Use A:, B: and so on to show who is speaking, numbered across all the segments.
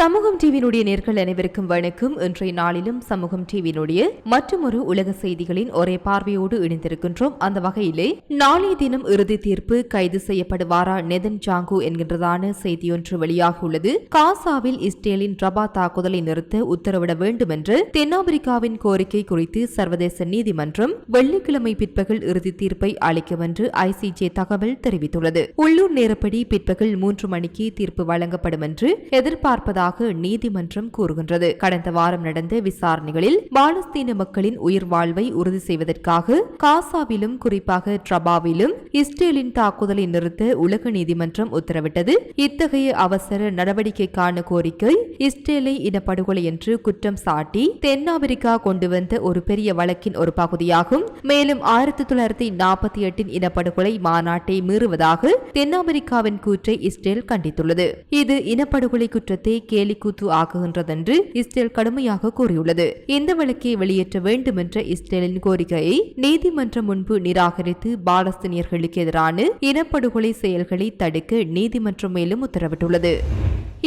A: சமூகம் டிவியினுடைய நேர்கள் அனைவருக்கும் வணக்கம். இன்றைய நாளிலும் சமூகம் டிவியினுடைய மற்றொரு உலக செய்திகளின் ஒரே பார்வையோடு இணைந்திருக்கின்றோம். அந்த வகையிலே நாளைய தினம் இறுதி தீர்ப்பு கைது செய்யப்படுவாரா நெதன் ஜாங்கு என்கின்றதான செய்தியொன்று வெளியாகியுள்ளது. காசாவில் இஸ்ரேலின் ரபா தாக்குதலை நிறுத்த உத்தரவிட வேண்டும் என்று தென்னாப்பிரிக்காவின் கோரிக்கை குறித்து சர்வதேச நீதிமன்றம் வெள்ளிக்கிழமை பிற்பகல் இறுதி தீர்ப்பை அளிக்கும் என்று ஐசிஜே தகவல் தெரிவித்துள்ளது. உள்ளூர் நேரப்படி பிற்பகல் மூன்று மணிக்கு தீர்ப்பு வழங்கப்படும் என்று எதிர்பார்ப்பதாக நீதிமன்றம் கூறுகின்றது. கடந்த வாரம் நடந்த விசாரணைகளில் பாலஸ்தீன மக்களின் உயிர் வாழ்வை உறுதி செய்வதற்காக காசாவிலும் குறிப்பாக ட்ரபாவிலும் இஸ்ரேலின் தாக்குதலை நிறுத்த உலக நீதிமன்றம் உத்தரவிட்டது. இத்தகைய அவசர நடவடிக்கைக்கான கோரிக்கை இஸ்ரேலை இனப்படுகொலை என்று குற்றம் சாட்டி தென்னாப்பிரிக்கா கொண்டு வந்த ஒரு பெரிய வழக்கின் ஒரு பகுதியாகும். மேலும் ஆயிரத்தி தொள்ளாயிரத்தி நாற்பத்தி எட்டின் இனப்படுகொலை மாநாட்டை மீறுவதாக தென்னாப்பிரிக்காவின் கூற்றை இஸ்ரேல் கண்டித்துள்ளது. இது இனப்படுகொலை குற்றத்தை கேலிக்கூத்து ஆக்குகின்றதென்று இஸ்ரேல் கடுமையாக கூறியுள்ளது. இந்த வழக்கை வெளியேற்ற வேண்டும் என்ற இஸ்ரேலின் கோரிக்கையை நீதிமன்றம் முன்பு நிராகரித்து பாலஸ்தீனியர்களுக்கு எதிரான இனப்படுகொலை செயல்களை தடுக்க நீதிமன்றம் மேலும் உத்தரவிட்டுள்ளது.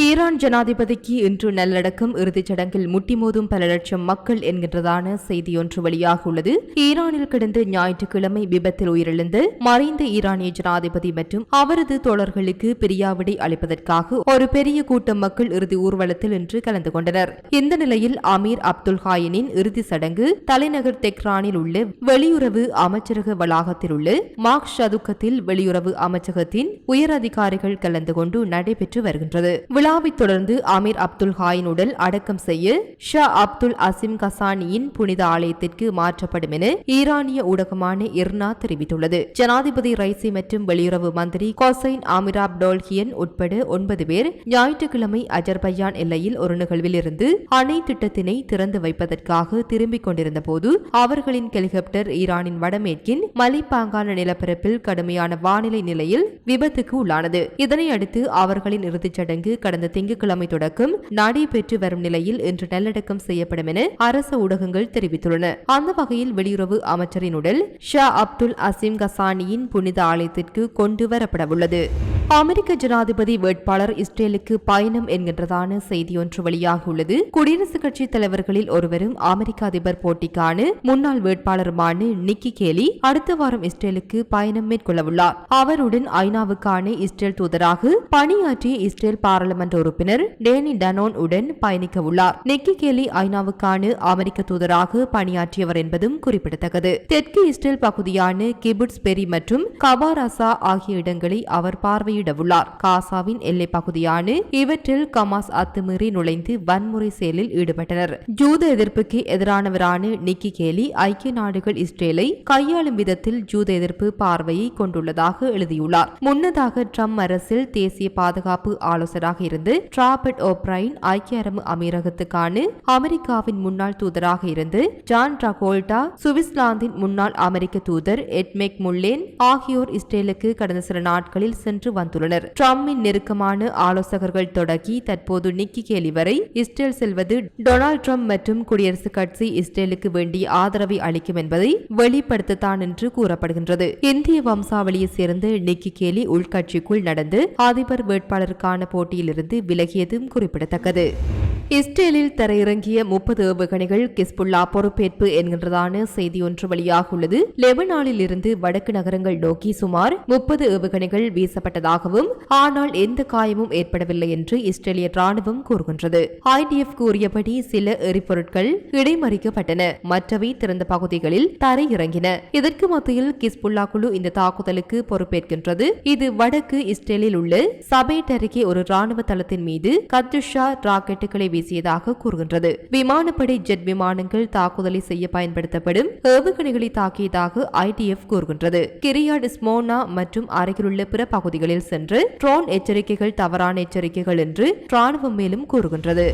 A: ஈரான் ஜனாதிபதிக்கு இன்று நல்லடக்கம் இறுதிச் சடங்கில் முட்டிமோதும் பல லட்சம் மக்கள் என்கின்றதான செய்தியொன்று வெளியாகியுள்ளது ஈரானில் கிடந்த ஞாயிற்றுக்கிழமை விபத்தில் உயிரிழந்த மறைந்த ஈரானிய ஜனாதிபதி மற்றும் அவரது தோழர்களுக்கு பிரியாவிடை அளிப்பதற்காக ஒரு பெரிய கூட்டம் மக்கள் இறுதி ஊர்வலத்தில் இன்று கலந்து கொண்டனர். இந்த நிலையில் அமீர் அப்துல் ஹாயினின் இறுதி சடங்கு தலைநகர் தெக்ரானில் உள்ள வெளியுறவு அமைச்சரக வளாகத்தில் உள்ள மார்க் சதுக்கத்தில் வெளியுறவு அமைச்சகத்தின் உயர் அதிகாரிகள் கலந்து கொண்டு நடைபெற்று வருகின்றது. விழாவைத் தொடர்ந்து அமீர் அப்துல் ஹாயின் உடல் அடக்கம் செய்ய ஷா அப்துல் அசிம் கசானியின் புனித ஆலயத்திற்கு மாற்றப்படும் என ஈரானிய ஊடகமான இர்னா தெரிவித்துள்ளது. ஜனாதிபதி ரைசி மற்றும் வெளியுறவு மந்திரி கொசைன் அமிராப் டோல்ஹியன் உட்பட ஒன்பது பேர் ஞாயிற்றுக்கிழமை அஜர்பையான் எல்லையில் ஒரு நிகழ்வில் இருந்து அணை திட்டத்தினை திறந்து வைப்பதற்காக திரும்பிக் கொண்டிருந்த போது அவர்களின் ஹெலிகாப்டர் ஈரானின் வடமேற்கின் மலைப்பாங்கான நிலப்பரப்பில் கடுமையான வானிலை நிலையில் விபத்துக்கு உள்ளானது. இதனையடுத்து அவர்களின் இறுதிச் சடங்கு கடந்த திங்கட்கிழமை தொடக்கம் நடைபெற்று வரும் நிலையில் இன்று நல்லடக்கம் செய்யப்படும் என அரசு ஊடகங்கள் தெரிவித்துள்ளன. அந்த வகையில் வெளியுறவு அமைச்சரின் உடல் ஷா அப்துல் அசீம் கசானியின் புனித ஆலயத்திற்கு கொண்டு வரப்படவுள்ளது. அமெரிக்க ஜனாதிபதி வேட்பாளர் இஸ்ரேலுக்கு பயணம் என்கின்றதான செய்தியொன்று வெளியாகியுள்ளது. குடியரசுக் கட்சி தலைவர்களில் ஒருவரும் அமெரிக்க அதிபர் போட்டிக்கான முன்னாள் வேட்பாளருமான நிக்கி கேலி அடுத்த வாரம் இஸ்ரேலுக்கு பயணம் மேற்கொள்ளவுள்ளார். அவருடன் ஐநாவுக்கான இஸ்ரேல் தூதராக பணியாற்றிய இஸ்ரேல் பாராளுமன்ற உறுப்பினர் டேனி டனோன் உடன் பயணிக்க உள்ளார் நிக்கி கேலி ஐநாவுக்கான அமெரிக்க தூதராக பணியாற்றியவர் என்பதும் குறிப்பிடத்தக்கது. தெற்கு இஸ்ரேல் பகுதியான கிபுட்ஸ் பெரி மற்றும் கபாராசா ஆகிய இடங்களை அவர் பார்வை பார்வையிடவுள்ளார் காசாவின் எல்லை பகுதியான இவற்றில் கமாஸ் அத்துமீறி நுழைந்து வன்முறை செயலில் ஈடுபட்டனர். ஜூத எதிர்ப்புக்கு எதிரானவரான நிக்கி கேலி ஐக்கிய நாடுகள் இஸ்ரேலை கையாளும் விதத்தில் ஜூத எதிர்ப்பு பார்வையை கொண்டுள்ளதாக எழுதியுள்ளார். முன்னதாக ட்ரம்ப் அரசில் தேசிய பாதுகாப்பு ஆலோசகராக இருந்து டிராபர்ட் ஓப்ரைன் ஐக்கிய அரபு அமீரகத்துக்கான அமெரிக்காவின் முன்னாள் தூதராக இருந்து ஜான் ட்ரகோல்டா சுவிட்சர்லாந்தின் முன்னாள் அமெரிக்க தூதர் எட்மெக் முல்லேன் ஆகியோர் இஸ்ரேலுக்கு கடந்த சில நாட்களில் சென்று வந்துள்ளனர். டிரம்பின் நெருக்கமான ஆலோசகர்கள் தொடங்கி தற்போது நிக்கி கேலி வரை இஸ்ரேல் செல்வது டொனால்ட் ட்ரம்ப் மற்றும் குடியரசுக் கட்சி இஸ்ரேலுக்கு வேண்டிய ஆதரவை அளிக்கும் என்பதை வெளிப்படுத்தத்தான் என்று கூறப்படுகின்றது. இந்திய வம்சாவளியை சேர்ந்த நிக்கி கேலி உள்கட்சிக்குள் நடந்து அதிபர் வேட்பாளருக்கான போட்டியிலிருந்து விலகியதும் குறிப்பிடத்தக்கது. இஸ்ரேலில் தரையிறங்கிய முப்பது ஏவுகணைகள் கிஸ்புல்லா பொறுப்பேற்பு என்கின்றதான செய்தி ஒன்று வெளியாகியுள்ளது. லெபனானில் இருந்து வடக்கு நகரங்கள் நோக்கி சுமார் முப்பது ஏவுகணைகள் வீசப்பட்டதாகவும் ஆனால் எந்த காயமும் ஏற்படவில்லை என்று இஸ்ரேலிய ராணுவம் கூறுகின்றது. ஐடிஎஃப் கூறியபடி சில எரிபொருட்கள் இடைமறிக்கப்பட்டன. மற்றவை திறந்த பகுதிகளில் தரையிறங்கின. இதற்கு மத்தியில் கிஸ்புல்லா குழு இந்த தாக்குதலுக்கு பொறுப்பேற்கின்றது. இது வடக்கு இஸ்ரேலில் உள்ள சபேட் அருகே ஒரு ராணுவ தளத்தின் மீது கத்துஷா ராக்கெட்டுகளை பேசியதாக கூறுகின்றது. விமானப்படை ஜெட் விமானங்கள் தாக்குதலை செய்ய பயன்படுத்தப்படும் ஏவுகணைகளை தாக்கியதாக ஐடிஎஃப் கூறுகின்றது. கிரியாட் ஸ்மோனா மற்றும் அருகிலுள்ள பிற பகுதிகளில் சென்று ட்ரோன் எச்சரிக்கைகள் தவறான எச்சரிக்கைகள் என்று ராணுவம் மேலும் கூறுகின்றது.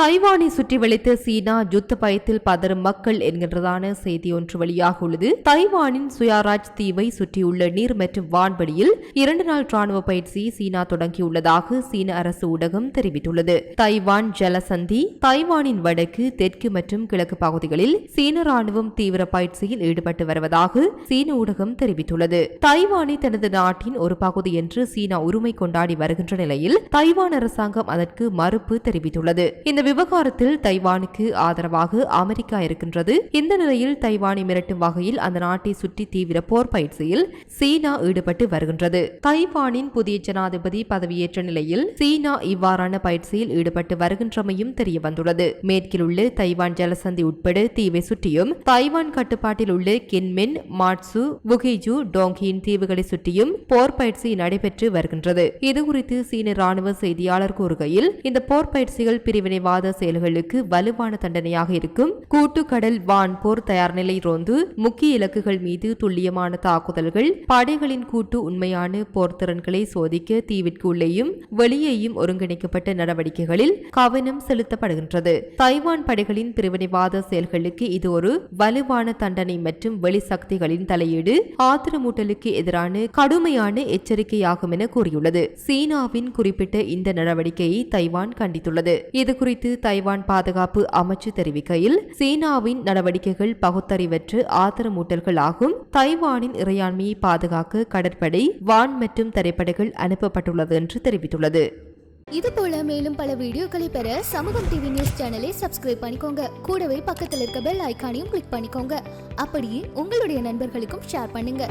A: தைவானை சுற்றி வளைத்த சீனா யுத்த பயத்தில் பதறும் மக்கள் என்கின்றதான செய்தி ஒன்று வெளியாக உள்ளது. தைவானின் சுயாராஜ் தீவை சுற்றியுள்ள நீர் மற்றும் வான்வெளியில் இரண்டு நாள் ராணுவ பயிற்சி சீனா தொடங்கியுள்ளதாக சீன அரசு ஊடகம் தெரிவித்துள்ளது. தைவான் ஜலசந்தி தைவானின் வடக்கு தெற்கு மற்றும் கிழக்கு பகுதிகளில் சீன ராணுவம் தீவிர பயிற்சியில் ஈடுபட்டு வருவதாக சீன ஊடகம் தெரிவித்துள்ளது. தைவானை தனது நாட்டின் ஒரு பகுதி என்று சீனா உரிமை கொண்டாடி வருகின்ற நிலையில் தைவான் அரசாங்கம் அதற்கு மறுப்பு தெரிவித்துள்ளது. இந்த விவகாரத்தில் தைவானுக்கு ஆதரவாக அமெரிக்கா இருக்கின்றது. இந்த நிலையில் தைவானை மிரட்டும் வகையில் அந்த நாட்டை சுற்றி தீவிர போர் பயிற்சியில் சீனா ஈடுபட்டு வருகின்றது. தைவானின் புதிய ஜனாதிபதி பதவியேற்ற நிலையில் சீனா இவ்வாறான பயிற்சியில் ஈடுபட்டு வருகின்றமையும் தெரிய வந்துள்ளது மேற்கில் உள்ள தைவான் ஜலசந்தி உட்பட தீவை சுற்றியும் தைவான் கட்டுப்பாட்டில் உள்ள கின்மின் மாட்சு வுகிஜு டோங்கியின் தீவுகளை சுற்றியும் போர் பயிற்சி நடைபெற்று வருகின்றது. இதுகுறித்து சீன ராணுவ செய்தியாளர் கூறுகையில் இந்த போர் பயிற்சிகள் பிரிவினைவாத செயல்களுக்கு வலுவான தண்டனையாக இருக்கும். கூட்டு கடல் வான் போர் தயார் நிலை ரோந்து முக்கிய இலக்குகள் மீது துல்லியமான தாக்குதல்கள் படைகளின் கூட்டு உண்மையான போர் திறன்களை சோதிக்க தீவிற்கு உள்ளேயும் வெளியேயும் ஒருங்கிணைக்கப்பட்ட நடவடிக்கைகளில் கவனம் செலுத்தப்படுகின்றது. தைவான் படைகளின் பிரிவினைவாத செயல்களுக்கு இது ஒரு வலுவான தண்டனை மற்றும் வெளிசக்திகளின் தலையீடு ஆத்திரமூட்டலுக்கு எதிரான கடுமையான எச்சரிக்கையாகும் என கூறியுள்ளது. சீனாவின் குறிப்பிட்ட இந்த நடவடிக்கையை தைவான் கண்டித்துள்ளது. இதுகுறித்து தைவான் பாதுகாப்பு அமைச்சு தெரிவிக்கையில் சீனாவின் நடவடிக்கைகள் பகுத்தறிவற்று ஆத்திரமூட்டல்கள் ஆகும் தைவானின் இறையாண்மையை பாதுகாக்க கடற்படை வான் மற்றும் தரைப்படைகள் அனுப்பப்பட்டுள்ளது என்று தெரிவித்துள்ளது.
B: இது போல மேலும் பல வீடியோக்களை பெற சமூகம் டிவி நியூஸ் சேனலை சப்ஸ்கிரைப் பண்ணிக்கோங்க. கூடவே பக்கத்தில் இருக்க பெல் ஐக்கானையும் கிளிக் பண்ணிக்கோங்க. அப்படியே உங்களுடைய நண்பர்களுக்கும் ஷேர் பண்ணுங்க.